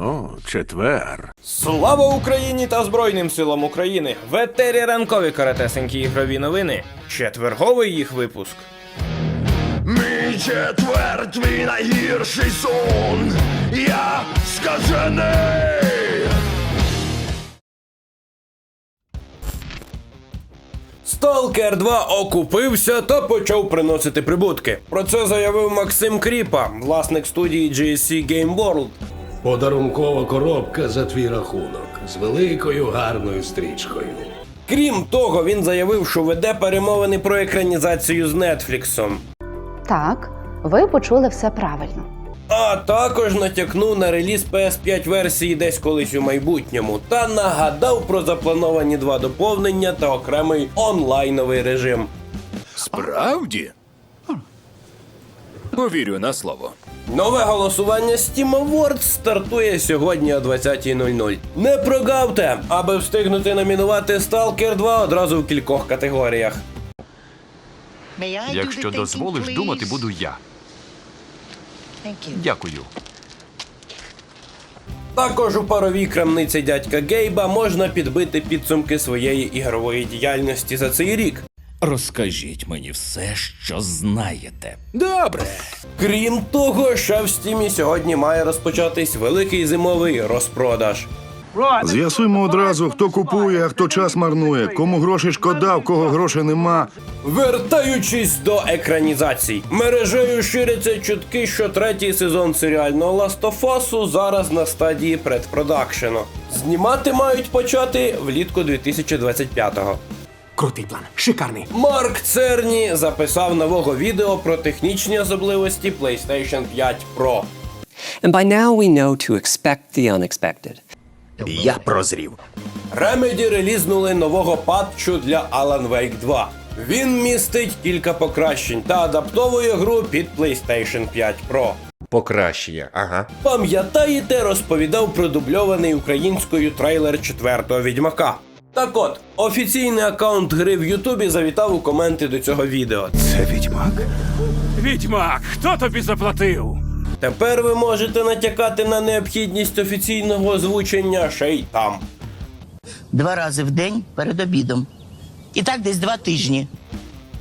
О, четвер. Слава Україні та Збройним силам України! В етері ранкові каратесенькі ігрові новини. Четверговий їх випуск. Мій четвер, твій найгірший сон. Я скажений. Сталкер 2 окупився та почав приносити прибутки. Про це заявив Максим Кріпа, власник студії GSC Game World. Подарункова коробка за твій рахунок з великою гарною стрічкою. Крім того, він заявив, що веде перемовини про екранізацію з Нетфліксом. Так, ви почули все правильно. А також натякнув на реліз PS5 версії десь колись у майбутньому та нагадав про заплановані два доповнення та окремий онлайновий режим. Справді? Повірю на слово. Нове голосування Steam Awards стартує сьогодні о 20.00. Не прогавте, аби встигнути номінувати Stalker 2 одразу в кількох категоріях. Якщо дозволиш, думати буду я. Дякую. Також у паровій крамниці дядька Гейба можна підбити підсумки своєї ігрової діяльності за цей рік. Розкажіть мені все, що знаєте. Добре. Крім того, ще в стімі сьогодні має розпочатись великий зимовий розпродаж. З'ясуємо одразу, хто купує, а хто час марнує, кому гроші шкода, в кого грошей нема. Вертаючись до екранізацій, мережею ширяться чутки, що третій сезон серіального Us зараз на стадії предпродакшену. Знімати мають почати влітку 2025-го. Крутий план, шикарний. Марк Церні записав нового відео про технічні особливості PlayStation 5 Pro. And by now we know to expect the unexpected. Я прозрів. Remedy релізнули нового патчу для Alan Wake 2. Він містить кілька покращень та адаптовує гру під PlayStation 5 Pro. Покращення, ага. Пам'ятаєте, розповідав про дубльований українською трейлер четвертого відьмака. Так от, офіційний аккаунт гри в Ютубі завітав у коменти до цього відео. Це відьмак? Відьмак, хто тобі заплатив? Тепер ви можете натякати на необхідність офіційного озвучення ще й там. Два рази в день перед обідом. І так десь два тижні.